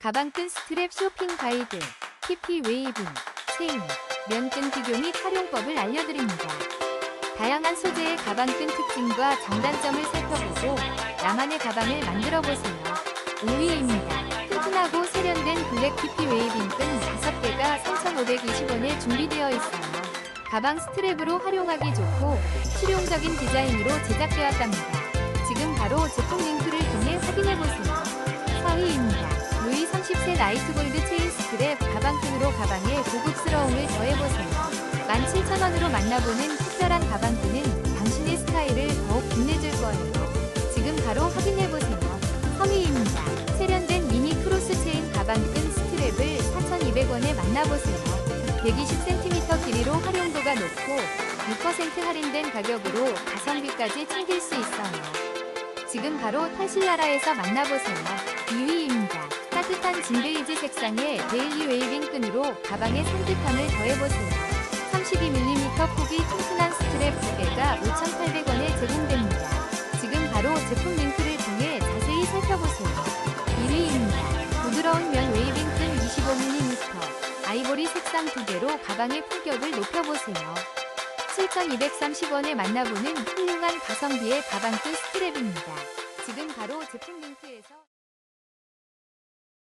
가방끈 스트랩 쇼핑 가이드, PP 웨이빙, 체인, 면끈 비교 및 활용법을 알려드립니다. 다양한 소재의 가방끈 특징과 장단점을 살펴보고 나만의 가방을 만들어 보세요. 5위입니다. 튼튼하고 세련된 블랙 PP 웨이빙 끈 5개가 3,520원에 준비되어 있어요. 가방 스트랩으로 활용하기 좋고 실용적인 디자인으로 제작되었답니다. 지금 바로 제품 링크를 통해 확인해 보세요. 4위입니다. 루이 30세 나이트 골드 체인 스트랩 가방끈으로 가방에 고급스러움을 더해보세요. 17,000원으로 만나보는 특별한 가방끈은 당신의 스타일을 더욱 빛내줄 거예요. 지금 바로 확인해보세요. 3위입니다. 세련된 미니 크로스 체인 가방끈 스트랩을 4,200원에 만나보세요. 120cm 길이로 활용도가 높고 6% 할인된 가격으로 가성비까지 챙길 수 있어요. 지금 바로 탈실나라에서 만나보세요. 2위입니다. 진베이지 색상의 데일리 웨이빙 끈으로 가방에 산뜻함을 더해보세요. 32mm 폭이 튼튼한 스트랩 2개가 5,800원에 제공됩니다. 지금 바로 제품 링크를 통해 자세히 살펴보세요. 1위입니다. 부드러운 면 웨이빙 끈 25mm 아이보리 색상 2개로 가방의 품격을 높여보세요. 7,230원에 만나보는 훌륭한 가성비의 가방끈 스트랩입니다. 지금 바로 제품 링크에서